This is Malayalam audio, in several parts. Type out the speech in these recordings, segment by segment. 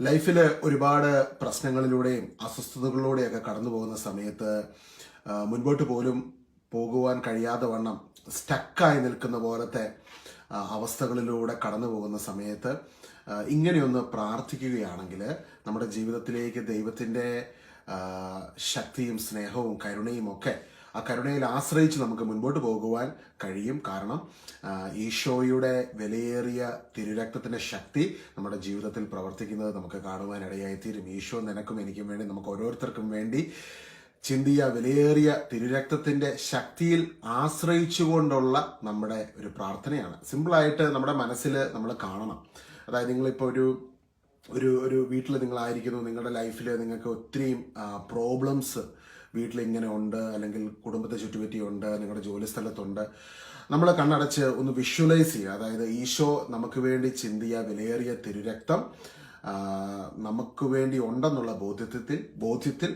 ലൈഫിൽ ഒരുപാട് പ്രശ്നങ്ങളിലൂടെയും അസ്വസ്ഥതകളിലൂടെയൊക്കെ കടന്നു പോകുന്ന സമയത്ത് മുൻപോട്ട് പോലും പോകുവാൻ കഴിയാതെ വണ്ണം സ്റ്റക്കായി നിൽക്കുന്ന പോലത്തെ അവസ്ഥകളിലൂടെ കടന്നു പോകുന്ന സമയത്ത് ഇങ്ങനെയൊന്ന് പ്രാർത്ഥിക്കുകയാണെങ്കിൽ നമ്മുടെ ജീവിതത്തിലേക്ക് ദൈവത്തിന്റെ ശക്തിയും സ്നേഹവും കരുണയും ഒക്കെ ആ കരുണയിൽ ആശ്രയിച്ച് നമുക്ക് മുൻപോട്ട് പോകുവാൻ കഴിയും. കാരണം ഈശോയുടെ വിലയേറിയ തിരുരക്തത്തിന്റെ ശക്തി നമ്മുടെ ജീവിതത്തിൽ പ്രവർത്തിക്കുന്നത് നമുക്ക് കാണുവാനിടയായി തീരും ഈശോ നിനക്കും എനിക്കും വേണ്ടി നമുക്ക് ഓരോരുത്തർക്കും വേണ്ടി ചിന്തിയ വിലയേറിയ തിരുരക്തത്തിന്റെ ശക്തിയിൽ ആശ്രയിച്ചുകൊണ്ടുള്ള നമ്മുടെ ഒരു പ്രാർത്ഥനയാണ്. സിമ്പിളായിട്ട് നമ്മുടെ മനസ്സിൽ നമ്മൾ കാണണം. അതായത് നിങ്ങളിപ്പോൾ ഒരു ഒരു ഒരു വീട്ടിൽ നിങ്ങളായിരിക്കുന്നു നിങ്ങളുടെ ലൈഫിൽ നിങ്ങൾക്ക് ഒത്തിരി പ്രോബ്ലംസ് വീട്ടിൽ ഇങ്ങനെ ഉണ്ട് അല്ലെങ്കിൽ കുടുംബത്തെ ചുറ്റുപറ്റിയുണ്ട് നിങ്ങളുടെ ജോലി സ്ഥലത്തുണ്ട്. നമ്മൾ കണ്ണടച്ച് ഒന്ന് വിഷ്വലൈസ് ചെയ്യുക. അതായത് ഈശോ നമുക്ക് വേണ്ടി ചിന്തിയ വിലയേറിയ തിരുരക്തം നമുക്ക് വേണ്ടി ഉണ്ടെന്നുള്ള ബോധ്യത്തിൽ ബോധ്യത്തിൽ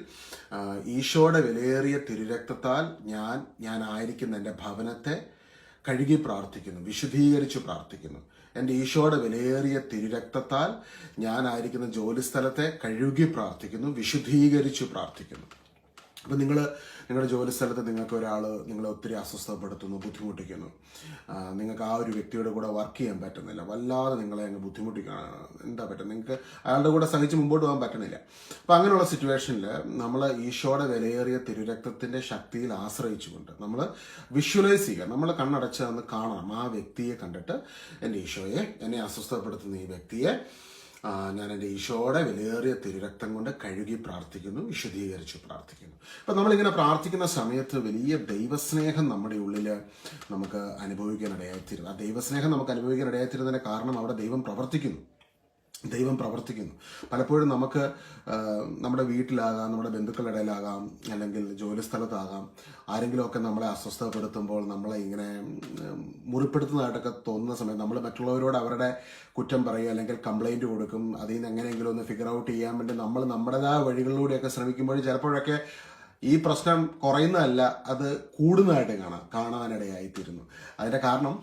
ഈശോയുടെ വിലയേറിയ തിരുരക്തത്താൽ ഞാൻ ഞാൻ ആയിരിക്കുന്ന എന്റെ ഭവനത്തെ കഴുകി പ്രാർത്ഥിക്കുന്നു വിശുദ്ധീകരിച്ച് പ്രാർത്ഥിക്കുന്നു. എന്റെ ഈശോയുടെ വിലയേറിയ തിരുരക്തത്താൽ ഞാനായിരിക്കുന്ന ജോലിസ്ഥലത്തെ കഴുകി പ്രാർത്ഥിക്കുന്നു വിശുദ്ധീകരിച്ചു പ്രാർത്ഥിക്കുന്നു. അപ്പം നിങ്ങൾ നിങ്ങളുടെ ജോലി സ്ഥലത്ത് നിങ്ങൾക്ക് ഒരാൾ നിങ്ങളെ ഒത്തിരി അസ്വസ്ഥപ്പെടുത്തുന്നു ബുദ്ധിമുട്ടിക്കുന്നു. നിങ്ങൾക്ക് ആ ഒരു വ്യക്തിയുടെ കൂടെ വർക്ക് ചെയ്യാൻ പറ്റുന്നില്ല. വല്ലാതെ നിങ്ങളെ അങ്ങ് ബുദ്ധിമുട്ടിക്കുകയാണ് എന്താ പറ്റുക? നിങ്ങൾക്ക് അയാളുടെ കൂടെ സഹിച്ച് മുമ്പോട്ട് പോകാൻ പറ്റണില്ല അപ്പം അങ്ങനെയുള്ള സിറ്റുവേഷനിൽ നമ്മൾ ഈശോയുടെ വിലയേറിയ തിരുരക്തത്തിന്റെ ശക്തിയിൽ ആശ്രയിച്ചുകൊണ്ട് നമ്മൾ വിഷ്വലൈസ് ചെയ്യുക. നമ്മൾ കണ്ണടച്ച് അന്ന് കാണണം. ആ വ്യക്തിയെ കണ്ടിട്ട് എന്റെ ഈശോയെ എന്നെ അസ്വസ്ഥപ്പെടുത്തുന്ന ഈ വ്യക്തിയെ ഞാൻ എന്റെ ഈശോയുടെ വിലയേറിയ തിരുരക്തം കൊണ്ട് കഴുകി പ്രാർത്ഥിക്കുന്നു വിശദീകരിച്ച് പ്രാർത്ഥിക്കുന്നു. അപ്പം നമ്മളിങ്ങനെ പ്രാർത്ഥിക്കുന്ന സമയത്ത് വലിയ ദൈവസ്നേഹം നമ്മുടെ ഉള്ളിൽ നമുക്ക് അനുഭവിക്കാൻ ഇടയായിത്തീരുന്നു ആ ദൈവസ്നേഹം നമുക്ക് അനുഭവിക്കാൻ ഇടയായിത്തീരുന്നതിന് കാരണം അവിടെ ദൈവം പ്രവർത്തിക്കുന്നു. ദൈവം പ്രവർത്തിക്കുന്നു. പലപ്പോഴും നമുക്ക് നമ്മുടെ വീട്ടിലാകാം നമ്മുടെ ബന്ധുക്കളുടെ ഇടയിലാകാം അല്ലെങ്കിൽ ജോലി സ്ഥലത്താകാം ആരെങ്കിലുമൊക്കെ നമ്മളെ അസ്വസ്ഥപ്പെടുത്തുമ്പോൾ നമ്മളെ ഇങ്ങനെ മുറിപ്പെടുത്തുന്നതായിട്ടൊക്കെ തോന്നുന്ന സമയത്ത് നമ്മൾ മറ്റുള്ളവരോട് അവരുടെ കുറ്റം പറയുക അല്ലെങ്കിൽ കംപ്ലൈന്റ് കൊടുക്കും. അതിൽ നിന്ന് എങ്ങനെയെങ്കിലും ഒന്ന് ഫിഗർ ഔട്ട് ചെയ്യാൻ വേണ്ടി നമ്മൾ നമ്മുടേതായ വഴികളിലൂടെയൊക്കെ ശ്രമിക്കുമ്പോഴും ചിലപ്പോഴൊക്കെ ഈ പ്രശ്നം കുറയുന്നതല്ല അത് കൂടുന്നതായിട്ട് കാണാം കാണാനിടയായിത്തീരുന്നു. അതിന്റെ കാരണം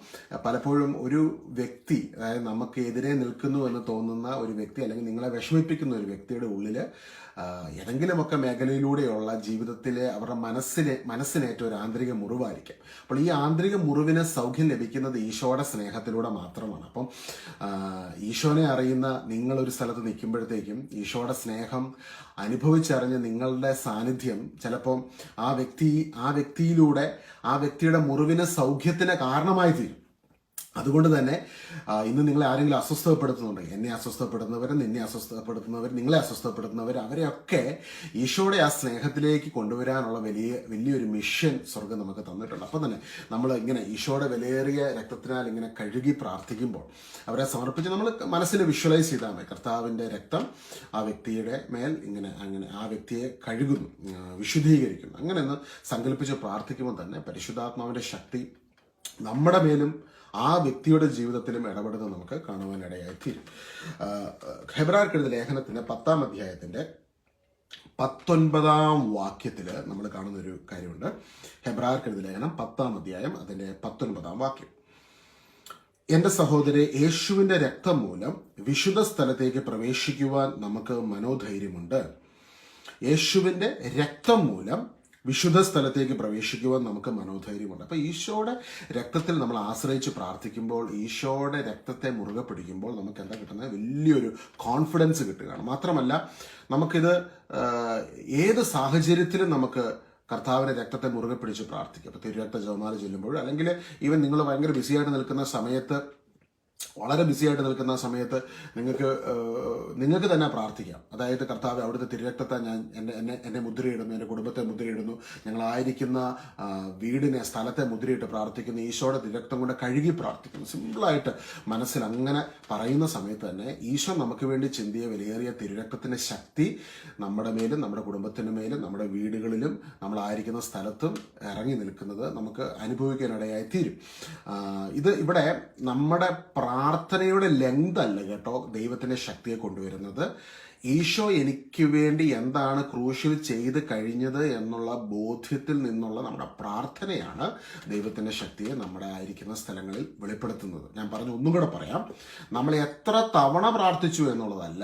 പലപ്പോഴും ഒരു വ്യക്തി അതായത് നമുക്കെതിരെ നിൽക്കുന്നു എന്ന് തോന്നുന്ന ഒരു വ്യക്തി അല്ലെങ്കിൽ നിങ്ങളെ വിഷമിപ്പിക്കുന്ന ഒരു വ്യക്തിയുടെ ഉള്ളിൽ ഏതെങ്കിലുമൊക്കെ മേഖലയിലൂടെയുള്ള ജീവിതത്തിലെ അവരുടെ മനസ്സിനെ മനസ്സിനേറ്റ ഒരു ആന്തരിക മുറിവായിരിക്കും. അപ്പോൾ ഈ ആന്തരിക മുറിവിന് സൗഖ്യം ലഭിക്കുന്നത് ഈശോയുടെ സ്നേഹത്തിലൂടെ മാത്രമാണ്. അപ്പം ഈശോനെ അറിയുന്ന നിങ്ങൾ ഒരു സ്ഥലത്ത് നിൽക്കുമ്പോഴത്തേക്കും ഈശോയുടെ സ്നേഹം അനുഭവിച്ചറിഞ്ഞ് നിങ്ങളുടെ സാന്നിധ്യം ചിലപ്പം ആ വ്യക്തി ആ വ്യക്തിയിലൂടെ ആ വ്യക്തിയുടെ മുറിവിന് സൗഖ്യത്തിന് കാരണമായി തീരും. അതുകൊണ്ട് തന്നെ ഇന്ന് നിങ്ങളെ ആരെങ്കിലും അസ്വസ്ഥപ്പെടുത്തുന്നുണ്ടെങ്കിൽ എന്നെ അസ്വസ്ഥപ്പെടുന്നവർ നിന്നെ അസ്വസ്ഥപ്പെടുത്തുന്നവർ നിങ്ങളെ അസ്വസ്ഥപ്പെടുത്തുന്നവർ അവരെയൊക്കെ ഈശോയുടെ ആ സ്നേഹത്തിലേക്ക് കൊണ്ടുവരാനുള്ള വലിയ വലിയൊരു മിഷൻ സ്വർഗം നമുക്ക് തന്നിട്ടുണ്ട്. അപ്പം തന്നെ നമ്മൾ ഇങ്ങനെ ഈശോയുടെ വിലയേറിയ രക്തത്തിനാൽ ഇങ്ങനെ കഴുകി പ്രാർത്ഥിക്കുമ്പോൾ അവരെ സമർപ്പിച്ച് നമ്മൾ മനസ്സിൽ വിഷ്വലൈസ് ചെയ്താൽ മതി. കർത്താവിന്റെ രക്തം ആ വ്യക്തിയുടെ മേൽ ഇങ്ങനെ അങ്ങനെ ആ വ്യക്തിയെ കഴുകുന്നു വിശുദ്ധീകരിക്കുന്നു. അങ്ങനെ ഒന്ന് സങ്കല്പിച്ച് പ്രാർത്ഥിക്കുമ്പോൾ തന്നെ പരിശുദ്ധാത്മാവിന്റെ ശക്തി നമ്മുടെ മേലും ആ വ്യക്തിയുടെ ജീവിതത്തിലും ഇടപെടുന്നത് നമുക്ക് കാണുവാനിടയായി തീരും. ഹെബ്രാർക്കെഴുതിയ ലേഖനത്തിന്റെ പത്താം അധ്യായത്തിന്റെ പത്തൊൻപതാം വാക്യത്തിൽ നമ്മൾ കാണുന്ന ഒരു കാര്യമുണ്ട്. ഹെബ്രാർക്കെഴുതിയ ലേഖനം പത്താം അധ്യായം അതിന്റെ പത്തൊൻപതാം വാക്യം. എന്റെ സഹോദരി യേശുവിന്റെ രക്തം മൂലം വിശുദ്ധ സ്ഥലത്തേക്ക് പ്രവേശിക്കുവാൻ നമുക്ക് മനോധൈര്യമുണ്ട്. യേശുവിന്റെ രക്തം മൂലം വിശുദ്ധ സ്ഥലത്തേക്ക് പ്രവേശിക്കുവാൻ നമുക്ക് മനോധൈര്യമുണ്ട്. അപ്പോൾ ഈശോയുടെ രക്തത്തിൽ നമ്മൾ ആശ്രയിച്ച് പ്രാർത്ഥിക്കുമ്പോൾ ഈശോയുടെ രക്തത്തെ മുറുകെ പിടിക്കുമ്പോൾ നമുക്ക് എന്താ കിട്ടുന്നത്? വലിയൊരു കോൺഫിഡൻസ് കിട്ടുകയാണ്. മാത്രമല്ല നമുക്കിത് ഏത് സാഹചര്യത്തിലും നമുക്ക് കർത്താവിന്റെ രക്തത്തെ മുറുകെ പിടിച്ച് പ്രാർത്ഥിക്കും. അപ്പോൾ തിരുരക്ത ജപമാല ചൊല്ലുമ്പോൾ അല്ലെങ്കിൽ ഈവൻ നിങ്ങൾ ഭയങ്കര ബിസിയായിട്ട് നിൽക്കുന്ന സമയത്ത് വളരെ ബിസി ആയിട്ട് നിൽക്കുന്ന സമയത്ത് നിങ്ങൾക്ക് നിങ്ങൾക്ക് തന്നെ പ്രാർത്ഥിക്കാം. അതായത് കർത്താവ് അവിടുത്തെ തിരുരക്തത്തെ ഞാൻ എന്നെ എന്നെ എന്നെ മുദ്രയിടുന്നു എന്റെ കുടുംബത്തെ മുദ്രയിടുന്നു. ഞങ്ങളായിരിക്കുന്ന വീടിനെ സ്ഥലത്തെ മുദ്രയിട്ട് പ്രാർത്ഥിക്കുന്നു. ഈശോയുടെ തിരക്തം കൊണ്ട് കഴുകി പ്രാർത്ഥിക്കുന്നു. സിമ്പിളായിട്ട് മനസ്സിൽ അങ്ങനെ പറയുന്ന സമയത്ത് തന്നെ ഈശോ നമുക്ക് വേണ്ടി ചിന്തിയ വിലയേറിയ തിരുരക്തത്തിന്റെ ശക്തി നമ്മുടെ മേലും നമ്മുടെ കുടുംബത്തിന്റെ മേലും നമ്മുടെ വീടുകളിലും നമ്മളായിരിക്കുന്ന സ്ഥലത്തും ഇറങ്ങി നിൽക്കുന്നത് നമുക്ക് അനുഭവിക്കാനിടയായി തീരും ഇത് ഇവിടെ നമ്മുടെ പ്രാർത്ഥനയുടെ ലെങ്ത് അല്ല കേട്ടോ ദൈവത്തിന്റെ ശക്തിയെ കൊണ്ടുവരുന്നത്. ഈശോ എനിക്ക് വേണ്ടി എന്താണ് ക്രൂശിൽ ചെയ്ത് കഴിഞ്ഞത് എന്നുള്ള ബോധ്യത്തിൽ നിന്നുള്ള നമ്മുടെ പ്രാർത്ഥനയാണ് ദൈവത്തിന്റെ ശക്തിയെ നമ്മുടെ ആയിരിക്കുന്ന സ്ഥലങ്ങളിൽ വെളിപ്പെടുത്തുന്നത്. ഞാൻ പറഞ്ഞു ഒന്നും കൂടെ പറയാം. നമ്മൾ എത്ര തവണ പ്രാർത്ഥിച്ചു എന്നുള്ളതല്ല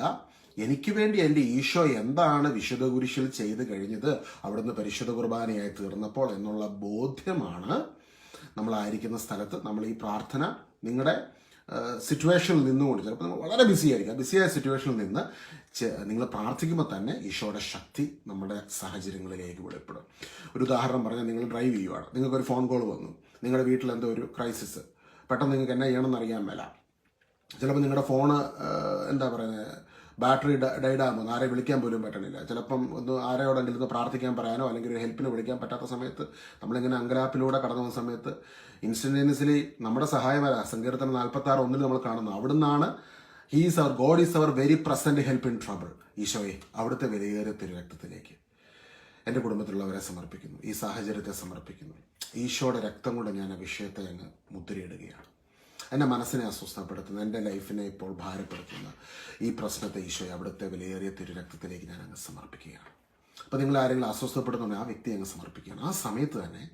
എനിക്ക് വേണ്ടി എന്റെ ഈശോ എന്താണ് വിശുദ്ധ കുരിശിൽ ചെയ്ത് കഴിഞ്ഞത് അവിടുന്ന് പരിശുദ്ധ കുർബാനയായി തീർന്നപ്പോൾ എന്നുള്ള ബോധ്യമാണ് നമ്മളായിരിക്കുന്ന സ്ഥലത്ത് നമ്മൾ ഈ പ്രാർത്ഥന നിങ്ങളുടെ സിറ്റുവേഷനിൽ നിന്നുകൊണ്ട് ചിലപ്പോൾ നമ്മൾ വളരെ ബിസി ആയിരിക്കും. ബിസിയായ സിറ്റുവേഷനിൽ നിന്ന് നിങ്ങൾ പ്രാർത്ഥിക്കുമ്പോൾ തന്നെ ഈശോയുടെ ശക്തി നമ്മുടെ സാഹചര്യങ്ങളിലേക്ക് വെളിപ്പെടും. ഒരു ഉദാഹരണം പറഞ്ഞാൽ നിങ്ങൾ ഡ്രൈവ് ചെയ്യുവാണ്. നിങ്ങൾക്കൊരു ഫോൺ കോൾ വന്നു. നിങ്ങളുടെ വീട്ടിൽ എന്തോ ഒരു ക്രൈസിസ് പെട്ടെന്ന് നിങ്ങൾക്ക് എന്നാ ചെയ്യണമെന്ന് അറിയാൻ മേല. ചിലപ്പോൾ നിങ്ങളുടെ ഫോണ് എന്താ പറയുന്നത് ബാറ്ററി ഡൈഡ് ആകുമ്പോൾ ആരെ വിളിക്കാൻ പോലും പറ്റണില്ല. ചിലപ്പം ഒന്ന് ആരോടെങ്കിലും ഒന്ന് പ്രാർത്ഥിക്കാൻ പറയാനോ അല്ലെങ്കിൽ ഒരു ഹെൽപ്പിന് വിളിക്കാൻ പറ്റാത്ത സമയത്ത് നമ്മളിങ്ങനെ അങ്കലാപ്പിലൂടെ കടന്നു പോകുന്ന സമയത്ത് ഇൻസ്റ്റന്റേനിയസ്ലി നമ്മുടെ സഹായം വരാം. സങ്കീർത്തനം നാൽപ്പത്തി ആറ് ഒന്നിൽ നമ്മൾ കാണുന്നു. അവിടുന്നാണ് he's our God is our very present help in trouble ഈശോയെ അവിടുത്തെ വിലയേറിയ തിരുരക്തത്തിലേക്ക് എന്റെ കുടുംബത്തിലുള്ളവരെ സമർപ്പിക്കുന്നു. ഈ സാഹചര്യത്തെ സമർപ്പിക്കുന്നു. ഈശോയുടെ രക്തം കൊണ്ട് ഞാൻ ആ വിഷയത്തെ അങ്ങ് മുദ്രയിടുകയാണ്. എന്റെ മനസ്സിനെ അസ്വസ്ഥപ്പെടുത്തുന്ന. എന്റെ ലൈഫിനെ ഇപ്പോൾ ഭാരപ്പെടുത്തുന്ന. ഈ പ്രശ്നത്തെ ഈശോയെ അവിടുത്തെ വിലയേറിയ തിരുരക്തത്തിലേക്ക് ഞാൻ അങ്ങ് സമർപ്പിക്കുകയാണ്. അപ്പോൾ നിങ്ങൾ ആരെങ്കിലും അസ്വസ്ഥപ്പെടുന്നുണ്ട് ആ വ്യക്തി അങ്ങ് സമർപ്പിക്കുകയാണ്. ആ സമയത്ത് തന്നെ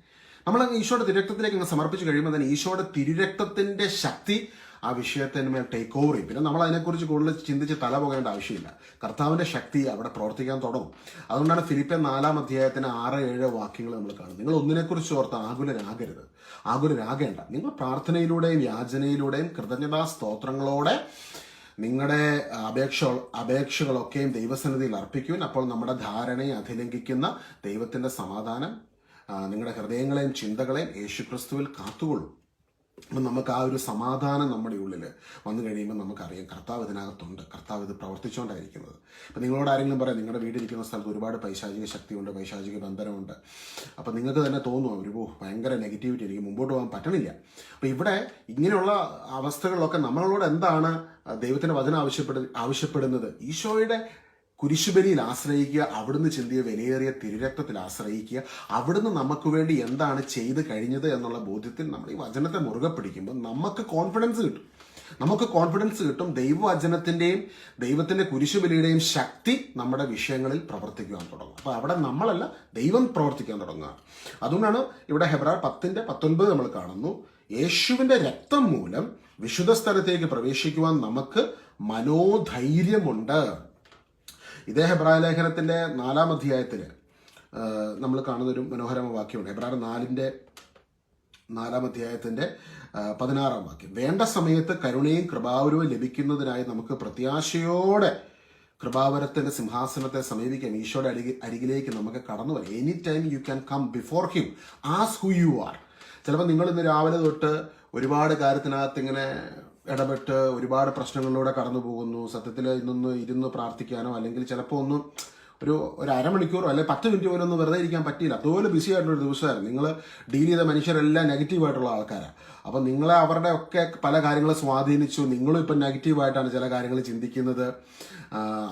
നമ്മൾ അങ്ങ് ഈശോയുടെ തിരുരക്തത്തിലേക്ക് അങ്ങ് സമർപ്പിച്ച് കഴിയുമ്പോൾ തന്നെ ഈശോയുടെ തിരുരക്തത്തിന്റെ ശക്തി ആ വിഷയത്തിന് മേൽ ടേക്ക് ഓവർ ചെയ്യും. പിന്നെ നമ്മൾ അതിനെക്കുറിച്ച് കൂടുതൽ ചിന്തിച്ച് തല പോകേണ്ട ആവശ്യമില്ല. കർത്താവിന്റെ ശക്തി അവിടെ പ്രവർത്തിക്കാൻ തുടങ്ങും. അതുകൊണ്ടാണ് ഫിലിപ്പൻ നാലാം അധ്യായത്തിന് ആറ് ഏഴ് വാക്യങ്ങൾ നമ്മൾ കാണുന്നത്. നിങ്ങൾ ഒന്നിനെക്കുറിച്ച് ഓർത്ത് ആകുലരാകരുത്. ആകുലരാകേണ്ട. നിങ്ങൾ പ്രാർത്ഥനയിലൂടെയും യാചനയിലൂടെയും കൃതജ്ഞതാ സ്തോത്രങ്ങളോടെ നിങ്ങളുടെ അപേക്ഷ അപേക്ഷകളൊക്കെയും ദൈവസന്നിധിയിൽ അർപ്പിക്കുവാൻ. അപ്പോൾ നമ്മുടെ ധാരണയെ അതിലംഘിക്കുന്ന ദൈവത്തിന്റെ സമാധാനം നിങ്ങളുടെ ഹൃദയങ്ങളെയും ചിന്തകളെയും യേശുക്രിസ്തുവിൽ കാത്തുകൊള്ളും. അപ്പം നമുക്ക് ആ ഒരു സമാധാനം നമ്മുടെ ഉള്ളിൽ വന്നു കഴിയുമ്പോൾ നമുക്കറിയാം കർത്താവ് ഇതിനകത്തുണ്ട്. കർത്താവ് ഇത് പ്രവർത്തിച്ചുകൊണ്ടായിരിക്കുന്നത് അപ്പം നിങ്ങളോട് ആരെങ്കിലും പറയാം നിങ്ങളുടെ വീടിരിക്കുന്ന സ്ഥലത്ത് ഒരുപാട് പൈശാചിക ശക്തിയുണ്ട് പൈശാചിക ബന്ധനമുണ്ട്. അപ്പം നിങ്ങൾക്ക് തന്നെ തോന്നും ഒരു ഭയങ്കര നെഗറ്റിവിറ്റി എനിക്ക് മുമ്പോട്ട് പോകാൻ പറ്റണില്ല. അപ്പം ഇവിടെ ഇങ്ങനെയുള്ള അവസ്ഥകളിലൊക്കെ നമ്മളോട് എന്താണ് ദൈവത്തിന്റെ വചനം ആവശ്യപ്പെടു ആവശ്യപ്പെടുന്നത്? ഈശോയുടെ കുരിശുബലിയിൽ ആശ്രയിക്കുക അവിടുന്ന് ചിന്തിയ വിലയേറിയ തിരുരക്തത്തിൽ ആശ്രയിക്കുക അവിടുന്ന് നമുക്ക് വേണ്ടി എന്താണ് ചെയ്ത് കഴിഞ്ഞത് എന്നുള്ള ബോധ്യത്തിൽ നമ്മൾ ഈ വചനത്തെ മുറുകെ പിടിക്കുമ്പോൾ നമുക്ക് കോൺഫിഡൻസ് കിട്ടും. നമുക്ക് കോൺഫിഡൻസ് കിട്ടും ദൈവവചനത്തിന്റെയും ദൈവത്തിന്റെ കുരിശുബലിയുടെയും ശക്തി നമ്മുടെ വിഷയങ്ങളിൽ പ്രവർത്തിക്കുവാൻ തുടങ്ങും. അപ്പൊ അവിടെ നമ്മളല്ല ദൈവം പ്രവർത്തിക്കാൻ തുടങ്ങുക അതുകൊണ്ടാണ് ഇവിടെ ഹെബ്രാർ പത്തിന്റെ പത്തൊൻപത് നമ്മൾ കാണുന്നു. യേശുവിന്റെ രക്തം മൂലം വിശുദ്ധ സ്ഥലത്തേക്ക് പ്രവേശിക്കുവാൻ നമുക്ക് മനോധൈര്യമുണ്ട്. ഇതേ ഹെബ്രായ ലേഖനത്തിന്റെ നാലാം അധ്യായത്തിൽ നമ്മൾ കാണുന്നൊരു മനോഹരമായ വാക്യമുണ്ട്. ഹെബ്രാർ നാലിന്റെ നാലാം അധ്യായത്തിന്റെ പതിനാറാം വാക്യം. വേണ്ട സമയത്ത് കരുണയും കൃപാവരവും ലഭിക്കുന്നതിനായി നമുക്ക് പ്രത്യാശയോടെ കൃപാവരത്തിന്റെ സിംഹാസനത്തെ സമീപിക്കാം. ഈശോയുടെ അരികി അരികിലേക്ക് നമുക്ക് കടന്നു വരാം. Any time you can come before him as who you are ചിലപ്പോൾ നിങ്ങൾ ഇന്ന് രാവിലെ തൊട്ട് ഒരുപാട് കാര്യത്തിനകത്ത് ഇങ്ങനെ ഇടപെട്ട് ഒരുപാട് പ്രശ്നങ്ങളിലൂടെ കടന്നു പോകുന്നു. സത്യത്തിൽ ഇന്നൊന്ന് ഇരുന്ന് പ്രാർത്ഥിക്കാനോ അല്ലെങ്കിൽ ചിലപ്പോൾ ഒന്ന് ഒരു ഒരു അരമണിക്കൂറോ അല്ലെങ്കിൽ പത്ത് മിനിറ്റ് പോലും ഒന്നും വെറുതെ ഇരിക്കാൻ പറ്റിയില്ല. അതുപോലെ ബിസി ആയിട്ടുള്ള ഒരു ദിവസമായിരുന്നു. നിങ്ങൾ ഡീൽ ചെയ്ത മനുഷ്യരെല്ലാം നെഗറ്റീവായിട്ടുള്ള ആൾക്കാരാണ് അപ്പം നിങ്ങളെ അവരുടെ ഒക്കെ പല കാര്യങ്ങൾ സ്വാധീനിച്ചു. നിങ്ങളും ഇപ്പം നെഗറ്റീവായിട്ടാണ് ചില കാര്യങ്ങൾ ചിന്തിക്കുന്നത്.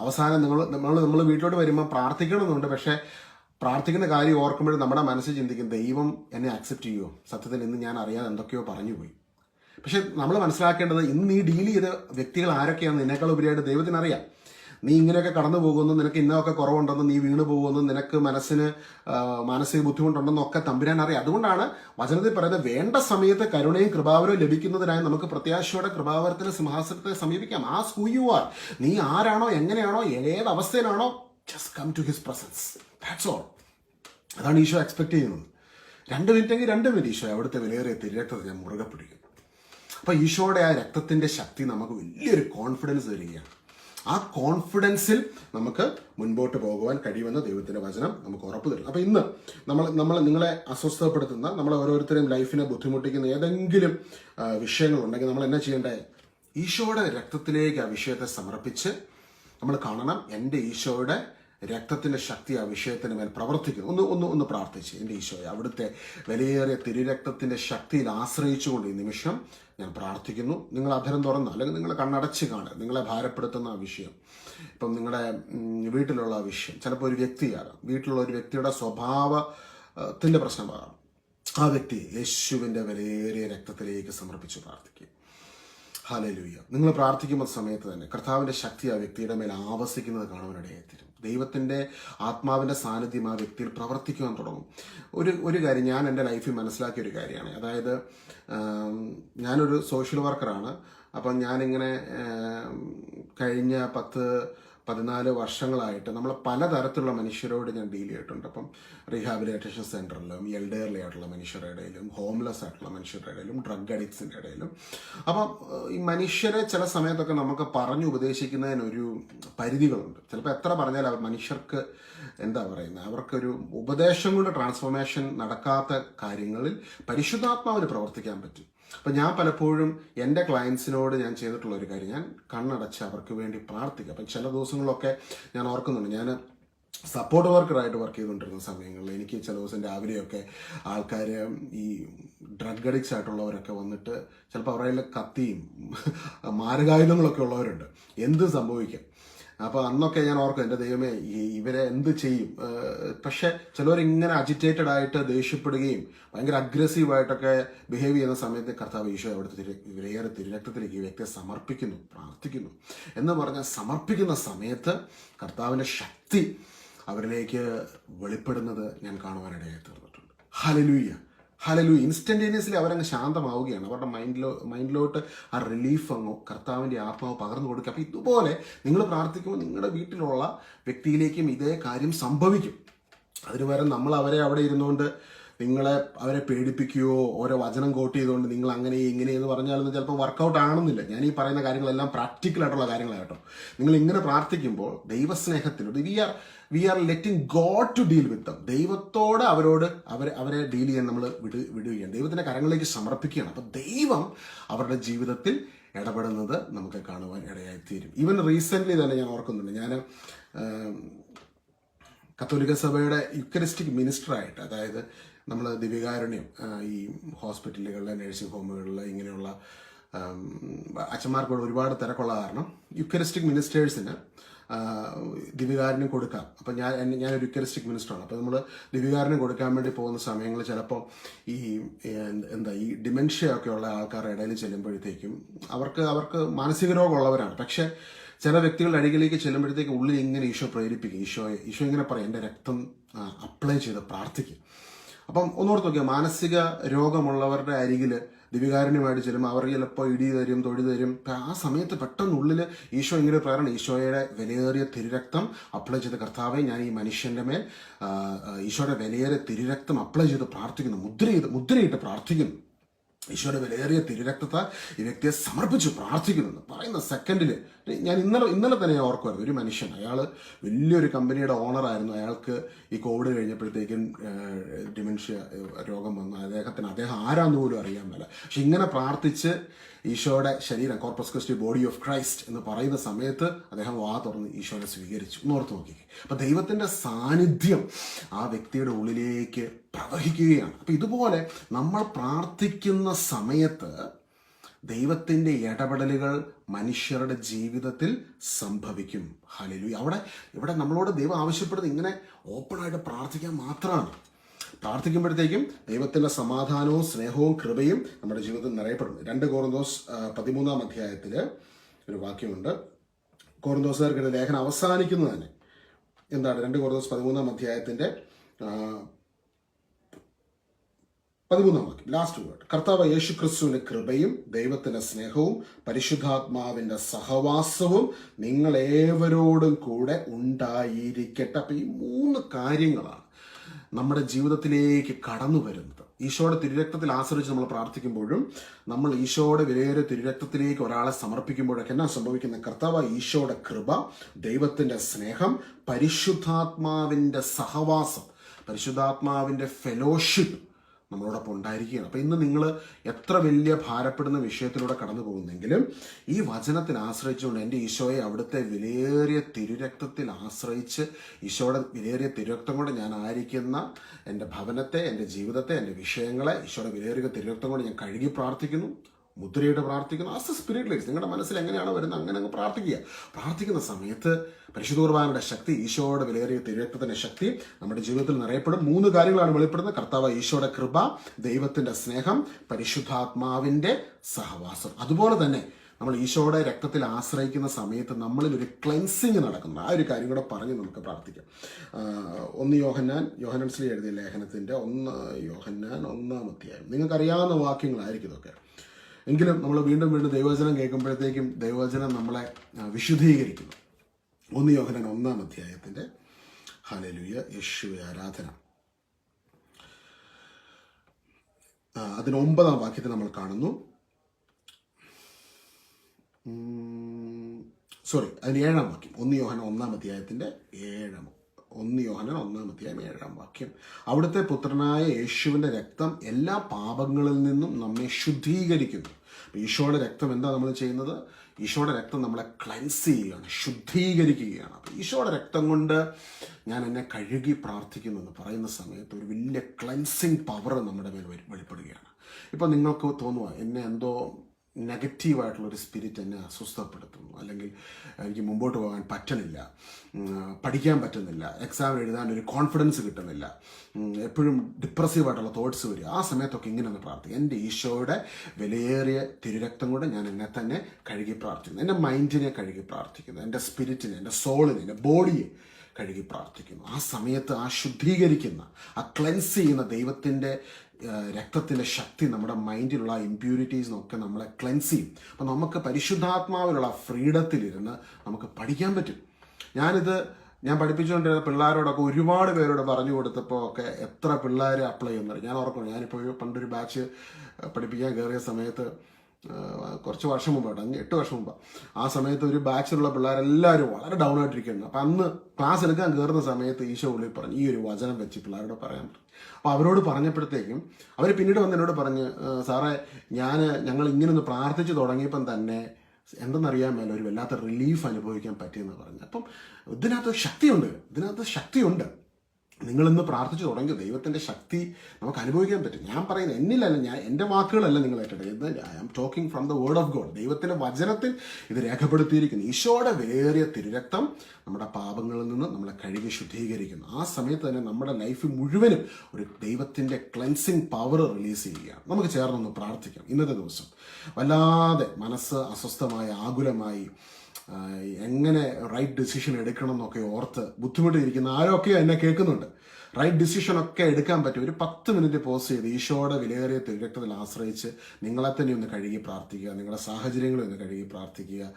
അവസാനം നിങ്ങൾ നമ്മൾ നമ്മൾ വീട്ടിലോട്ട് വരുമ്പോൾ പ്രാർത്ഥിക്കണമെന്നുണ്ട്. പക്ഷേ പ്രാർത്ഥിക്കുന്ന കാര്യം ഓർക്കുമ്പോഴും നമ്മുടെ മനസ്സ് ചിന്തിക്കും ദൈവം എന്നെ അക്സെപ്റ്റ് ചെയ്യുമോ സത്യത്തിൽ ഇന്ന് ഞാൻ അറിയാതെ എന്തൊക്കെയോ പറഞ്ഞു പോയി. പക്ഷെ നമ്മൾ മനസ്സിലാക്കേണ്ടത് ഇന്ന് നീ ഡീൽ ചെയ്ത വ്യക്തികൾ ആരൊക്കെയാണ് നിന്നേക്കാൾ ഉപരിയായിട്ട് ദൈവത്തിനറിയാം നീ ഇങ്ങനെയൊക്കെ കടന്നു പോകുന്നു നിനക്ക് ഇന്നൊക്കെ കുറവുണ്ടെന്ന് നീ വീണു പോകുന്നു നിനക്ക് മനസ്സിന് മാനസിക ബുദ്ധിമുട്ടുണ്ടെന്നൊക്കെ തമ്പുരാൻ അറിയാം. അതുകൊണ്ടാണ് വചനത്തിൽ പറയുന്നത് വേണ്ട സമയത്ത് കരുണയും കൃപാവരവും ലഭിക്കുന്നതിനായി നമുക്ക് പ്രത്യാശയോടെ കൃപാവരത്തിന് സിംഹാസനത്തെ സമീപിക്കാം. ആ ഹൂ യു ആർ നീ ആരാണോ എങ്ങനെയാണോ ഏത് അവസ്ഥയിലാണോ just come to his presence that's all അതാണ് ഈശോ എക്സ്പെക്ട് ചെയ്യുന്നത്. രണ്ട് മിനിറ്റ് എങ്കിൽ രണ്ട് മിനിറ്റ് ഈശോ അവിടുത്തെ വിലയേറിയ തിരക്കത്തെ ഞാൻ മുറുകെ പിടിക്കും. അപ്പൊ ഈശോയുടെ ആ രക്തത്തിന്റെ ശക്തി നമുക്ക് വലിയൊരു കോൺഫിഡൻസ് തരികയാണ്. ആ കോൺഫിഡൻസിൽ നമുക്ക് മുൻപോട്ട് പോകുവാൻ കഴിയുമെന്ന് ദൈവത്തിന്റെ വചനം നമുക്ക് ഉറപ്പ് തരും. അപ്പൊ ഇന്ന് നമ്മൾ നമ്മൾ നിങ്ങളെ അസ്വസ്ഥപ്പെടുത്തുന്ന നമ്മൾ ഓരോരുത്തരെയും ലൈഫിനെ ബുദ്ധിമുട്ടിക്കുന്ന ഏതെങ്കിലും വിഷയങ്ങളുണ്ടെങ്കിൽ നമ്മൾ എന്നാ ചെയ്യേണ്ടത് ഈശോയുടെ രക്തത്തിലേക്ക് ആ വിഷയത്തെ സമർപ്പിച്ച് നമ്മൾ കാണണം. എന്റെ ഈശോയുടെ രക്തത്തിന്റെ ശക്തി ആ വിഷയത്തിന് മേൽ പ്രവർത്തിക്കുന്നു. ഒന്ന് ഒന്ന് ഒന്ന് പ്രാർത്ഥിച്ച്. എന്റെ ഈശോയെ അവിടുത്തെ വിലയേറിയ തിരുരക്തത്തിന്റെ ശക്തിയിൽ ആശ്രയിച്ചുകൊണ്ട് ഈ നിമിഷം ഞാൻ പ്രാർത്ഥിക്കുന്നു. നിങ്ങൾ അധരം തുറന്ന് അല്ലെങ്കിൽ നിങ്ങൾ കണ്ണടച്ച് കാണുക. നിങ്ങളെ ഭാരപ്പെടുത്തുന്ന ആ വിഷയം ഇപ്പം നിങ്ങളുടെ വീട്ടിലുള്ള വിഷയം ചിലപ്പോൾ ഒരു വ്യക്തിയാകാം. വീട്ടിലുള്ള ഒരു വ്യക്തിയുടെ സ്വഭാവത്തിന്റെ പ്രശ്നമാകാം. ആ വ്യക്തി യേശുവിന്റെ വിലയേറിയ രക്തത്തിലേക്ക് സമർപ്പിച്ച് പ്രാർത്ഥിക്കുക ഹാലലൂയ നിങ്ങൾ പ്രാർത്ഥിക്കുന്ന സമയത്ത് തന്നെ. കർത്താവിന്റെ ശക്തി ആ വ്യക്തിയുടെ മേൽ ആവസിക്കുന്നത് കാണുവാനിടയായിത്തീരും ദൈവത്തിന്റെ ആത്മാവിന്റെ സാന്നിധ്യം ആ വ്യക്തിയിൽ പ്രവർത്തിക്കുവാൻ തുടങ്ങും. ഒരു ഒരു കാര്യം ഞാൻ എന്റെ ലൈഫിൽ മനസ്സിലാക്കിയ ഒരു കാര്യമാണ്. അതായത് ഞാനൊരു സോഷ്യൽ വർക്കറാണ്. അപ്പം ഞാനിങ്ങനെ കഴിഞ്ഞ പത്ത് പതിനാല് വർഷങ്ങളായിട്ട് നമ്മൾ പലതരത്തിലുള്ള മനുഷ്യരോട് ഞാൻ ഡീൽ ചെയ്തിട്ടുണ്ട്. അപ്പം റീഹാബിലിറ്റേഷൻ സെന്ററിലും എൽഡേർലി ആയിട്ടുള്ള മനുഷ്യരുടെ ഇടയിലും ഹോംലെസ് ആയിട്ടുള്ള മനുഷ്യരുടെ ഇടയിലും ഡ്രഗ് അഡിക്ട്സിന്റെ ഇടയിലും. അപ്പം ഈ മനുഷ്യരെ ചില സമയത്തൊക്കെ നമുക്ക് പറഞ്ഞു ഉപദേശിക്കുന്നതിനൊരു പരിധികളുണ്ട്. ചിലപ്പോൾ എത്ര പറഞ്ഞാലും അവർ മനുഷ്യർക്ക് എന്താ പറയുന്നത് അവർക്കൊരു ഉപദേശം കൊണ്ട് ട്രാൻസ്ഫോർമേഷൻ നടക്കാത്ത കാര്യങ്ങളിൽ പരിശുദ്ധാത്മാവിന് പ്രവർത്തിക്കാൻ പറ്റും. അപ്പം ഞാൻ പലപ്പോഴും എന്റെ ക്ലയൻസിനോട് ഞാൻ ചെയ്തിട്ടുള്ള ഒരു കാര്യം ഞാൻ കണ്ണടച്ച് അവർക്ക് വേണ്ടി പ്രാർത്ഥിക്കുക അപ്പം ചില ദിവസങ്ങളൊക്കെ ഞാൻ ഓർക്കുന്നുണ്ട് ഞാൻ സപ്പോർട്ട് വർക്കറായിട്ട് വർക്ക് ചെയ്തുകൊണ്ടിരുന്ന സമയങ്ങളിൽ എനിക്ക് ചില ദിവസം രാവിലെയൊക്കെ ആൾക്കാർ ഈ ഡ്രഗ് അഡിക്ട്സ് ആയിട്ടുള്ളവരൊക്കെ വന്നിട്ട് ചിലപ്പോൾ അവരുടെ കത്തിയും മാരകായുധങ്ങളൊക്കെ ഉള്ളവരുണ്ട്. എന്ത് സംഭവിക്കാം? അപ്പോൾ അന്നൊക്കെ ഞാൻ ഓർക്കും എന്റെ ദൈവമേ ഇവരെ എന്ത് ചെയ്യും? പക്ഷേ ഇങ്ങനെ അജിറ്റേറ്റഡ് ആയിട്ട് ദേഷ്യപ്പെടുകയും ഭയങ്കര അഗ്രസീവായിട്ടൊക്കെ ബിഹേവ് ചെയ്യുന്ന സമയത്ത് കർത്താവ് ഈശോ അവിടുത്തെ തിരു വിലയേറെ തിരുരക്തത്തിലേക്ക് ഈ വ്യക്തിയെ സമർപ്പിക്കുന്നു പ്രാർത്ഥിക്കുന്നു. എന്ന് പറഞ്ഞാൽ സമർപ്പിക്കുന്ന സമയത്ത് കർത്താവിന്റെ ശക്തി അവരിലേക്ക് വെളിപ്പെടുന്നത് ഞാൻ കാണുവാനിടയായി തീർന്നിട്ടുണ്ട്. ഹലലൂയ്യ ഹലലു ഇൻസ്റ്റന്റേനിയസ്ലി അവരങ്ങ് ശാന്തമാവുകയാണ്. അവരുടെ മൈൻഡിലോ മൈൻഡിലോട്ട് ആ റിലീഫ് അങ്ങോ കർത്താവിന്റെ ആത്മാവ് പകർന്നു കൊടുക്കുക. അപ്പം ഇതുപോലെ നിങ്ങൾ പ്രാർത്ഥിക്കുമ്പോൾ നിങ്ങളുടെ വീട്ടിലുള്ള വ്യക്തിയിലേക്കും ഇതേ കാര്യം സംഭവിക്കും. അതിന് പകരം നമ്മൾ അവരെ അവിടെ ഇരുന്നുകൊണ്ട് നിങ്ങളെ അവരെ പേടിപ്പിക്കുകയോ ഓരോ വചനം കോട്ട് ചെയ്തുകൊണ്ട് നിങ്ങൾ അങ്ങനെ ഇങ്ങനെ എന്ന് പറഞ്ഞാലൊന്നും ചിലപ്പോൾ വർക്കൗട്ട് ആണെന്നില്ല. ഞാൻ ഈ പറയുന്ന കാര്യങ്ങളെല്ലാം പ്രാക്ടിക്കൽ ആയിട്ടുള്ള കാര്യങ്ങളാണ് കേട്ടോ. നിങ്ങൾ ഇങ്ങനെ പ്രാർത്ഥിക്കുമ്പോൾ ദൈവസ്നേഹത്തിലൂടെ we are we are letting God to deal with them ദൈവത്തോട് അവരോട് അവരെ അവരെ ഡീൽ ചെയ്യാൻ നമ്മൾ വിടു വിടുകയാണ്. ദൈവത്തിന്റെ കരങ്ങളിലേക്ക് സമർപ്പിക്കുകയാണ്. അപ്പം ദൈവം അവരുടെ ജീവിതത്തിൽ ഇടപെടുന്നത് നമുക്ക് കാണുവാൻ ഇടയായി തീരും ഈവൻ റീസെന്റ് തന്നെ ഞാൻ ഓർക്കുന്നുണ്ട്. ഞാൻ കത്തോലിക്ക സഭയുടെ യുക്കറിസ്റ്റിക് മിനിസ്റ്ററായിട്ട് അതായത് നമ്മൾ ദിവ്യകാരുണ്യം ഈ ഹോസ്പിറ്റലുകളിലെ നഴ്സിംഗ് ഹോമുകളിൽ ഇങ്ങനെയുള്ള അച്ഛന്മാർക്കോട് അച്ഛന്മാർക്ക് ഒരുപാട് തിരക്കുള്ള കാരണം യുക്കറിസ്റ്റിക് മിനിസ്റ്റേഴ്സിന് ദിവികാരനും കൊടുക്കാം. അപ്പം ഞാൻ ഞാൻ ഒരു യുക്കറിസ്റ്റിക് മിനിസ്റ്ററാണ്. അപ്പോൾ നമ്മൾ ദിവികാരനും കൊടുക്കാൻ വേണ്ടി പോകുന്ന സമയങ്ങളിൽ ചിലപ്പോൾ ഈ എന്താ ഈ ഡിമെൻഷ്യ ഒക്കെ ഉള്ള ആൾക്കാരുടെ ഇടയിൽ ചെല്ലുമ്പോഴത്തേക്കും അവർക്ക് അവർക്ക് മാനസിക രോഗമുള്ളവരാണ്. പക്ഷേ ചില വ്യക്തികളുടെ അരികിലേക്ക് ചെല്ലുമ്പോഴത്തേക്ക് ഉള്ളിൽ ഇങ്ങനെ ഈശോ പ്രേരിപ്പിക്കും. ഈശോയെ ഈശോ ഇങ്ങനെ പറയും എന്റെ രക്തം അപ്ലൈ ചെയ്ത് പ്രാർത്ഥിക്കും. അപ്പം ഒന്നോർത്ത് നോക്കിയാൽ മാനസിക രോഗമുള്ളവരുടെ അരികിൽ ദിവികാരനുമായിട്ട് ചെല്ലും അവർ ചിലപ്പോൾ ഇടി തരും തൊഴി തരും. ആ സമയത്ത് പെട്ടെന്നുള്ളിൽ ഈശോ ഇങ്ങനെ പ്രേരണ ഈശോയുടെ വിലയേറിയ തിരുരക്തം അപ്ലൈ ചെയ്ത കർത്താവെ ഞാൻ ഈ മനുഷ്യന്റെ മേൽ ഈശോയുടെ വിലയേറിയ തിരുരക്തം അപ്ലൈ ചെയ്ത് പ്രാർത്ഥിക്കുന്നു. മുദ്ര ചെയ്ത് മുദ്രയിട്ട് പ്രാർത്ഥിക്കുന്നു. ഈശോയുടെ വിലയേറിയ തിരുരക്തത്തെ ഈ വ്യക്തിയെ സമർപ്പിച്ചു പ്രാർത്ഥിക്കുന്നുണ്ട്. പറയുന്ന സെക്കൻഡിൽ ഞാൻ ഇന്നലെ ഇന്നലെ തന്നെ ഞാൻ ഓർക്കുമായിരുന്നു ഒരു മനുഷ്യൻ അയാൾ വലിയൊരു കമ്പനിയുടെ ഓണറായിരുന്നു അയാൾക്ക് ഈ കോവിഡ് കഴിഞ്ഞപ്പോഴത്തേക്കും ഡിമെൻഷ്യ രോഗം വന്നു. അദ്ദേഹത്തിന് അദ്ദേഹം ആരാന്ന് പോലും അറിയാൻ മേല. പക്ഷെ ഇങ്ങനെ പ്രാർത്ഥിച്ച് ഈശോയുടെ ശരീരം corpus Christi body of Christ എന്ന് പറയുന്ന സമയത്ത് അദ്ദേഹം വാ തുറന്ന് ഈശോനെ സ്വീകരിച്ചു. എന്ന് ഓർത്ത് നോക്കി അപ്പൊ സാന്നിധ്യം ആ വ്യക്തിയുടെ ഉള്ളിലേക്ക് പ്രവഹിക്കുകയാണ്. അപ്പൊ ഇതുപോലെ നമ്മൾ പ്രാർത്ഥിക്കുന്ന സമയത്ത് ദൈവത്തിന്റെ ഇടപെടലുകൾ മനുഷ്യരുടെ ജീവിതത്തിൽ സംഭവിക്കും. ഹലിലു അവിടെ ഇവിടെ നമ്മളോട് ദൈവം ആവശ്യപ്പെടുന്നത് ഇങ്ങനെ ഓപ്പണായിട്ട് പ്രാർത്ഥിക്കാൻ മാത്രമാണ്. പ്രാർത്ഥിക്കുമ്പോഴത്തേക്കും ദൈവത്തിന്റെ സമാധാനവും സ്നേഹവും കൃപയും നമ്മുടെ ജീവിതത്തിൽ നിറയപ്പെടും രണ്ട് കോറന്തോസ് പതിമൂന്നാം അധ്യായത്തിൽ ഒരു വാക്യമുണ്ട്. കോറന്തോസുകാർക്കിടെ ലേഖനം അവസാനിക്കുന്നത് തന്നെ. എന്താണ്? രണ്ട് കോറന്തോസ് പതിമൂന്നാം അധ്യായത്തിന്റെ പതിമൂന്നാം വാക്യം ലാസ്റ്റ് വേർഡ് കർത്താവ് യേശു ക്രിസ്തുവിന്റെ കൃപയും ദൈവത്തിന്റെ സ്നേഹവും പരിശുദ്ധാത്മാവിന്റെ സഹവാസവും നിങ്ങളേവരോടും കൂടെ ഉണ്ടായിരിക്കട്ടെ. അപ്പൊ ഈ മൂന്ന് കാര്യങ്ങളാണ് നമ്മുടെ ജീവിതത്തിലേക്ക് കടന്നു വരുന്നത്. ഈശോയുടെ തിരുരക്തത്തിൽ ആശ്രയിച്ച് നമ്മൾ പ്രാർത്ഥിക്കുമ്പോഴും നമ്മൾ ഈശോയുടെ വിലയേറെ തിരുരക്തത്തിലേക്ക് ഒരാളെ സമർപ്പിക്കുമ്പോഴൊക്കെ എന്നാ സംഭവിക്കുന്ന കർത്താവ് ഈശോയുടെ കൃപ ദൈവത്തിന്റെ സ്നേഹം പരിശുദ്ധാത്മാവിന്റെ സഹവാസം പരിശുദ്ധാത്മാവിന്റെ ഫെലോഷിപ്പ് നമ്മളോടൊപ്പം ഉണ്ടായിരിക്കുകയാണ്. അപ്പം ഇന്ന് നിങ്ങൾ എത്ര വലിയ ഭാരപ്പെടുന്ന വിഷയത്തിലൂടെ കടന്നു പോകുന്നെങ്കിലും ഈ വചനത്തിൽ ആശ്രയിച്ചുകൊണ്ട് എന്റെ ഈശോയെ അവിടുത്തെ വിലയേറിയ തിരുരക്തത്തിൽ ആശ്രയിച്ച് ഈശോയുടെ വിലയേറിയ തിരുരക്തം കൊണ്ട് ഞാൻ ആയിരിക്കുന്ന എന്റെ ഭവനത്തെ എന്റെ ജീവിതത്തെ എന്റെ വിഷയങ്ങളെ ഈശോയുടെ വിലയേറിയ തിരുരക്തം കൊണ്ട് ഞാൻ കഴുകി പ്രാർത്ഥിക്കുന്നു. മുദ്രയിട്ട് പ്രാർത്ഥിക്കുന്നു ആസ് സ്പിരിറ്റ് ലൈസ് നിങ്ങളുടെ മനസ്സിൽ എങ്ങനെയാണ് വരുന്നത് അങ്ങനെ അങ്ങ് പ്രാർത്ഥിക്കുക. പ്രാർത്ഥിക്കുന്ന സമയത്ത് പരിശുദ്ധ കുർബാനയുടെ ശക്തി ഈശോയുടെ വിലയേറിയ തിരുരക്തത്തിന്റെ ശക്തി നമ്മുടെ ജീവിതത്തിൽ നിറയപ്പെടും. മൂന്ന് കാര്യങ്ങളാണ് വെളിപ്പെടുന്നത്. കർത്താവ് ഈശോയുടെ കൃപ ദൈവത്തിന്റെ സ്നേഹം പരിശുദ്ധാത്മാവിന്റെ സഹവാസം. അതുപോലെ തന്നെ നമ്മൾ ഈശോയുടെ രക്തത്തിൽ ആശ്രയിക്കുന്ന സമയത്ത് നമ്മളിൽ ഒരു ക്ലെൻസിങ് നടക്കുന്നു. ആ ഒരു കാര്യം കൂടെ പറഞ്ഞ് നമുക്ക് പ്രാർത്ഥിക്കാം. ഒന്ന് യോഹന്നാൻ യോഹനൻസിൽ എഴുതിയ ലേഖനത്തിന്റെ ഒന്ന് യോഹന്നാൻ ഒന്നാം അധ്യായം നിങ്ങൾക്കറിയാവുന്ന വാക്യങ്ങളായിരിക്കും ഇതൊക്കെ. എങ്കിലും നമ്മൾ വീണ്ടും വീണ്ടും ദൈവവചനം കേൾക്കുമ്പോഴത്തേക്കും ദൈവവചനം നമ്മളെ വിശുദ്ധീകരിക്കുന്നു. ഒന്ന് യോഹനൻ ഒന്നാം അധ്യായത്തിന്റെ ഹലലുയ യശു ആരാധന. അതിന് ഒമ്പതാം വാക്യത്തിൽ നമ്മൾ കാണുന്നു. സോറി അതിന് ഏഴാം വാക്യം. ഒന്ന് യോഹന ഒന്നാം അധ്യായത്തിന്റെ ഏഴാം ഒന്ന് യോഹന ഒന്നാം അധ്യായം ഏഴാം വാക്യം. അവിടുത്തെ പുത്രനായ യേശുവിന്റെ രക്തം എല്ലാ പാപങ്ങളിൽ നിന്നും നമ്മെ ശുദ്ധീകരിക്കുന്നു. ഈശോയുടെ രക്തം എന്താ നമ്മൾ ചെയ്യുന്നത്? ഈശോയുടെ രക്തം നമ്മളെ ക്ലൻസ് ചെയ്യുകയാണ് ശുദ്ധീകരിക്കുകയാണ്. അപ്പം ഈശോയുടെ രക്തം കൊണ്ട് ഞാൻ എന്നെ കഴുകി പ്രാർത്ഥിക്കുന്നു എന്ന് പറയുന്ന സമയത്ത് ഒരു വലിയ ക്ലൻസിങ് പവർ നമ്മുടെ മേൽ വെളിപ്പെടുകയാണ്. ഇപ്പം നിങ്ങൾക്ക് തോന്നുക എന്നെ എന്തോ നെഗറ്റീവായിട്ടുള്ള ഒരു സ്പിരിറ്റ് എന്നെ അസ്വസ്ഥപ്പെടുത്തുന്നു. അല്ലെങ്കിൽ എനിക്ക് മുമ്പോട്ട് പോകാൻ പറ്റുന്നില്ല പഠിക്കാൻ പറ്റുന്നില്ല. എക്സാം എഴുതാൻ ഒരു കോൺഫിഡൻസ് കിട്ടുന്നില്ല. എപ്പോഴും ഡിപ്രസീവായിട്ടുള്ള തോട്ട്സ് വരിക. ആ സമയത്തൊക്കെ ഇങ്ങനെ ഒന്ന് പ്രാർത്ഥിക്കും എന്റെ ഈശോയുടെ വിലയേറിയ തിരുരക്തം കൊണ്ട് ഞാൻ എന്നെ തന്നെ കഴുകി പ്രാർത്ഥിക്കുന്നു. എന്റെ മൈൻഡിനെ കഴുകി പ്രാർത്ഥിക്കുന്നു. എന്റെ സ്പിരിറ്റിനെ എന്റെ സോളിനെ എന്റെ ബോഡിയെ കഴുകി പ്രാർത്ഥിക്കുന്നു. ആ സമയത്ത് ആ ശുദ്ധീകരിക്കുന്ന ആ ക്ലെൻസ് ചെയ്യുന്ന ദൈവത്തിന്റെ രക്തത്തിലെ ശക്തി നമ്മുടെ മൈൻഡിലുള്ള ഇമ്പ്യൂരിറ്റീസിനൊക്കെ നമ്മളെ ക്ലെൻസ് ചെയ്യും. അപ്പം നമുക്ക് പരിശുദ്ധാത്മാവിലുള്ള ഫ്രീഡത്തിലിരുന്ന് നമുക്ക് പഠിക്കാൻ പറ്റും. ഞാനിത് ഞാൻ പഠിപ്പിച്ചുകൊണ്ടിരുന്ന പിള്ളേരോടൊക്കെ ഒരുപാട് പേരോട് പറഞ്ഞു കൊടുത്തപ്പോൾ ഒക്കെ എത്ര പിള്ളേർ അപ്ലൈ ചെയ്യുന്നുണ്ട് ഞാൻ ഓർക്കണം ഞാനിപ്പോൾ പണ്ടൊരു ബാച്ച് പഠിപ്പിക്കാൻ കയറിയ സമയത്ത് കുറച്ച് വർഷം മുമ്പായിട്ട് അഞ്ച് എട്ട് വർഷം മുമ്പ്. ആ സമയത്ത് ഒരു ബാച്ചിലുള്ള പിള്ളേരെല്ലാവരും വളരെ ഡൗൺ ആയിട്ടിരിക്കുന്നു അപ്പം അന്ന് ക്ലാസ് എടുക്കാൻ കയറുന്ന സമയത്ത് ഈശോ ഉള്ളിൽ പറഞ്ഞു ഈ ഒരു വചനം വെച്ച് പിള്ളേരോട് പറയാൻ പറഞ്ഞു. അപ്പോൾ അവരോട് പറഞ്ഞപ്പോഴത്തേക്കും അവർ പിന്നീട് വന്ന് എന്നോട് പറഞ്ഞ് സാറേ ഞാൻ ഞങ്ങൾ ഇങ്ങനെ ഒന്ന് പ്രാർത്ഥിച്ചു തുടങ്ങിയപ്പം തന്നെ എന്തെന്നറിയാൻ മേലെ ഒരു വല്ലാത്ത റിലീഫ് അനുഭവിക്കാൻ പറ്റിയെന്ന് പറഞ്ഞു. അപ്പം ഇതിനകത്ത് ശക്തിയുണ്ട് ഇതിനകത്ത് ശക്തിയുണ്ട്. നിങ്ങളിന്ന് പ്രാർത്ഥിച്ചു തുടങ്ങിയ ദൈവത്തിന്റെ ശക്തി നമുക്ക് അനുഭവിക്കാൻ പറ്റും. ഞാൻ പറയുന്നത് എന്നിലല്ല ഞാൻ എന്റെ വാക്കുകളല്ല നിങ്ങൾ ഏറ്റെടുക്കുക. I am talking from the word of God ദൈവത്തിന്റെ വചനത്തിൽ ഇത് രേഖപ്പെടുത്തിയിരിക്കുന്നു. ഈശോയുടെ വേറിയ തിരുരക്തം നമ്മുടെ പാപങ്ങളിൽ നിന്ന് നമ്മളെ കഴുകി ശുദ്ധീകരിക്കുന്നു. ആ സമയത്ത് തന്നെ നമ്മുടെ ലൈഫ് മുഴുവനും ഒരു ദൈവത്തിന്റെ ക്ലൻസിങ് പവർ റിലീസ് ചെയ്യുകയാണ്. നമുക്ക് ചേർന്നൊന്ന് പ്രാർത്ഥിക്കാം. ഇന്നത്തെ ദിവസം വല്ലാതെ മനസ്സ് അസ്വസ്ഥമായി ആകുലമായി എങ്ങനെ റൈറ്റ് ഡിസിഷൻ എടുക്കണം എന്നൊക്കെ ഓർത്ത് ബുദ്ധിമുട്ടിയിരിക്കുന്ന ആരൊക്കെ എന്നെ കേൾക്കുന്നുണ്ട്. റൈറ്റ് ഡിസിഷൻ ഒക്കെ എടുക്കാൻ പറ്റും. ഒരു പത്ത് മിനിറ്റ് പോസ് ചെയ്ത് ഈശോയുടെ വിലയേറിയ തിരക്കത്തിൽ ആശ്രയിച്ച് നിങ്ങളെ തന്നെ ഒന്ന് കഴുകി പ്രാർത്ഥിക്കുക നിങ്ങളുടെ സാഹചര്യങ്ങളെ ഒന്ന് കഴുകി പ്രാർത്ഥിക്കുക.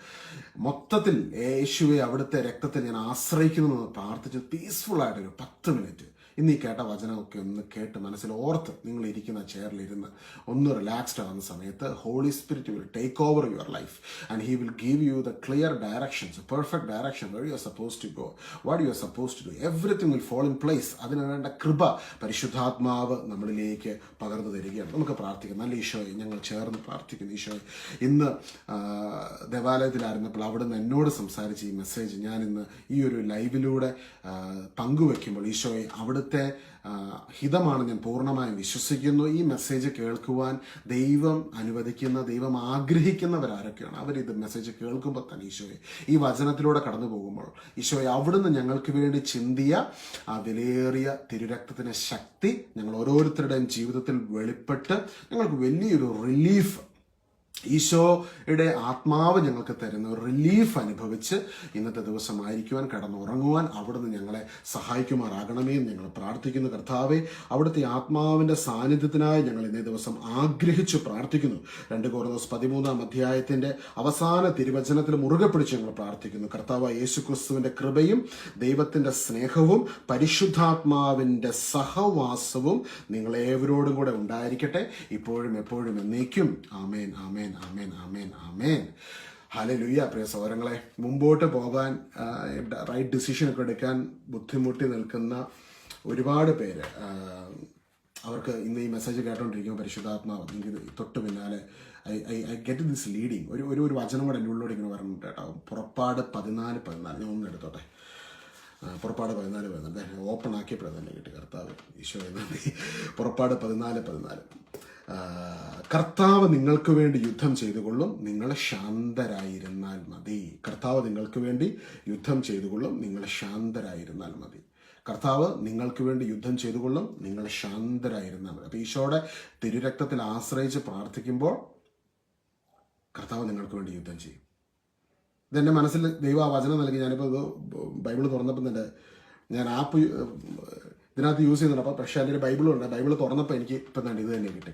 മൊത്തത്തിൽ യേശുവെ അവിടുത്തെ രക്തത്തിൽ ഞാൻ ആശ്രയിക്കുന്നു എന്ന് പ്രാർത്ഥിച്ച് പീസ്ഫുൾ ആയിട്ടൊരു പത്ത് മിനിറ്റ് ഇന്ന് ഈ കേട്ട വചനമൊക്കെ ഒന്ന് കേട്ട് മനസ്സിൽ ഓർത്ത് നിങ്ങൾ ഇരിക്കുന്ന ചെയറിൽ ഇരുന്ന് ഒന്ന് റിലാക്സ്ഡ് ആകുന്ന സമയത്ത് Holy Spirit will take over your life and he will give you the clear directions perfect direction where you are suppose to go what you are suppose to do everything will fall in place അതിന് വേണ്ട കൃപ പരിശുദ്ധാത്മാവ് നമ്മളിലേക്ക് പകർന്നു തരികയാണ്. നമുക്ക് പ്രാർത്ഥിക്കാം. നല്ല ഈശോയെ ഞങ്ങൾ ചേർന്ന് പ്രാർത്ഥിക്കുന്നു ഈശോയെ. ഇന്ന് ദേവാലയത്തിലായിരുന്നപ്പോൾ അവിടുന്ന് എന്നോട് സംസാരിച്ച ഈ മെസ്സേജ് ഞാൻ ഇന്ന് ഈ ഒരു ലൈവിലൂടെ പങ്കുവെക്കുമ്പോൾ ഈശോയെ അവിടുത്തെ ആ, ഹിതമാണ് ഞാൻ പൂർണമായും വിശ്വസിക്കുന്നു. ഈ മെസ്സേജ് കേൾക്കുവാൻ ദൈവം അനുവദിക്കുന്ന ദൈവം ആഗ്രഹിക്കുന്നവരാരൊക്കെയാണ് അവർ ഇത് മെസ്സേജ് കേൾക്കുമ്പോൾ തന്നെ ഈശോയെ ഈ വചനത്തിലൂടെ കടന്നു പോകുമ്പോൾ ഈശോയെ അവിടുന്ന് ഞങ്ങൾക്ക് വേണ്ടി ചിന്തിയ ആ വിലയേറിയ തിരുരക്തത്തിന്റെ ശക്തി ഞങ്ങൾ ഓരോരുത്തരുടെയും ജീവിതത്തിൽ വെളിപ്പെട്ട് ഞങ്ങൾക്ക് വലിയൊരു റിലീഫ് ഈശോയുടെ ആത്മാവ് ഞങ്ങൾക്ക് തരുന്ന റിലീഫ് അനുഭവിച്ച് ഇന്നത്തെ ദിവസം ആയിരിക്കുവാൻ കടന്നുറങ്ങുവാൻ അവിടുന്ന് ഞങ്ങളെ സഹായിക്കുമാറാകണമേ ഞങ്ങൾ പ്രാർത്ഥിക്കുന്നു. കർത്താവെ അവിടുത്തെ ആത്മാവിന്റെ സാന്നിധ്യത്തിനായി ഞങ്ങൾ ഇന്നേ ദിവസം ആഗ്രഹിച്ചു പ്രാർത്ഥിക്കുന്നു. രണ്ട് കോർന്നോസ് പതിമൂന്നാം അധ്യായത്തിന്റെ അവസാന തിരുവചനത്തിൽ മുറുകെ പിടിച്ച് ഞങ്ങൾ പ്രാർത്ഥിക്കുന്നു. കർത്താവ് യേശു ക്രിസ്തുവിന്റെ കൃപയും ദൈവത്തിന്റെ സ്നേഹവും പരിശുദ്ധാത്മാവിന്റെ സഹവാസവും നിങ്ങളേവരോടും കൂടെ ഉണ്ടായിരിക്കട്ടെ. ഇപ്പോഴും എപ്പോഴും എന്നേക്കും. ആമേൻ ആമേൻ. ആമേൻ ആമേൻ ആമേൻ ഹലലുയ്യ പ്രിയ സഹോദരങ്ങളെ. മുമ്പോട്ട് പോകാൻ റൈറ്റ് ഡിസിഷൻ ഒക്കെ എടുക്കാൻ ബുദ്ധിമുട്ടി നിൽക്കുന്ന ഒരുപാട് പേര് അവർക്ക് ഇന്ന് ഈ മെസ്സേജ് കേട്ടോണ്ടിരിക്കുമ്പോൾ പരിശുദ്ധാത്മാവ് എനിക്ക് തൊട്ട് പിന്നാലെ I I I get this leading ഒരു ഒരു ഒരു വചനം കൂടെ എന്റെ ഉള്ളിലൂടെ ഇങ്ങനെ പറഞ്ഞു കേട്ടോ. പുറപ്പാട് പതിനാല് പതിനാല്. ഞാൻ ഒന്ന് എടുത്തോട്ടെ? ആ, പുറപ്പാട് പതിനാല് പതിനാല്. ഓപ്പൺ ആക്കിയപ്പോഴാണ് തന്നെ കിട്ടി കർത്താവ് ഈശോ നന്ദി. പുറപ്പാട് പതിനാല് പതിനാല്. കർത്താവ് നിങ്ങൾക്ക് വേണ്ടി യുദ്ധം ചെയ്തുകൊള്ളും. നിങ്ങൾ ശാന്തരായിരുന്നാൽ മതി. കർത്താവ് നിങ്ങൾക്ക് വേണ്ടി യുദ്ധം ചെയ്തുകൊള്ളും. നിങ്ങൾ ശാന്തരായിരുന്നാൽ മതി. കർത്താവ് നിങ്ങൾക്ക് വേണ്ടി യുദ്ധം ചെയ്തുകൊള്ളും. നിങ്ങൾ ശാന്തരായിരുന്നാൽ മതി. അപ്പോൾ ഈശോയുടെ തിരുരക്തത്തിൽ ആശ്രയിച്ച് പ്രാർത്ഥിക്കുമ്പോൾ കർത്താവ് നിങ്ങൾക്ക് വേണ്ടി യുദ്ധം ചെയ്യും. ഇതെന്റെ മനസ്സിൽ ദൈവ വചനം നൽകി. ഞാനിപ്പോൾ ബൈബിൾ തുറന്നപ്പം തന്നെ ഞാൻ ആപ്പ് ഇതിനകത്ത് യൂസ് ചെയ്യുന്നുണ്ട്. അപ്പോൾ പക്ഷേ അതിന്റെ ബൈബിളുണ്ട്. ബൈബിൾ തുറന്നപ്പോൾ എനിക്ക് ഇപ്പം തന്നെ ഇത് തന്നെ കിട്ടി.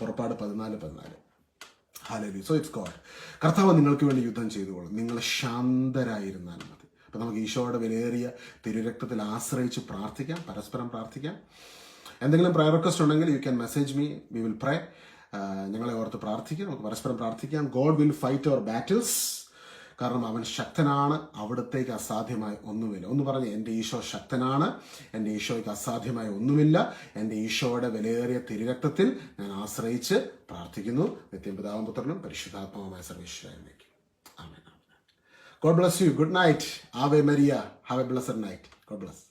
പുറപ്പാട് പതിനാല് പതിനാല്. ഹാലലി സോ ഇറ്റ്സ് ഗോഡ് കർത്താവ് നിങ്ങൾക്ക് വേണ്ടി യുദ്ധം ചെയ്തുകൊള്ളും. നിങ്ങൾ ശാന്തരായിരുന്നാൽ മതി. അപ്പം നമുക്ക് ഈശോയുടെ വിലയേറിയ തിരുരക്തത്തിൽ ആശ്രയിച്ച് പ്രാർത്ഥിക്കാം. പരസ്പരം പ്രാർത്ഥിക്കാം. എന്തെങ്കിലും പ്രയർ റിക്വസ്റ്റ് ഉണ്ടെങ്കിൽ you can message me we will pray ഞങ്ങളെ ഓർത്ത് പ്രാർത്ഥിക്കാം. നമുക്ക് പരസ്പരം പ്രാർത്ഥിക്കാം. God will fight our battles കാരണം അവൻ ശക്തനാണ്. അവിടത്തേക്ക് അസാധ്യമായി ഒന്നുമില്ല. ഒന്ന് പറഞ്ഞു എന്റെ ഈശോ ശക്തനാണ്. എന്റെ ഈശോയ്ക്ക് അസാധ്യമായി ഒന്നുമില്ല. എന്റെ ഈശോയുടെ വിലയേറിയ തിരുരക്തത്തിൽ ഞാൻ ആശ്രയിച്ച് പ്രാർത്ഥിക്കുന്നു. നിത്യം പിതാവും പുത്രനും പരിശുദ്ധാത്മാവുമായ സർവേശ്വരനിലേക്ക് ആമേൻ God bless you good night Ave Maria. Have a blessed night God bless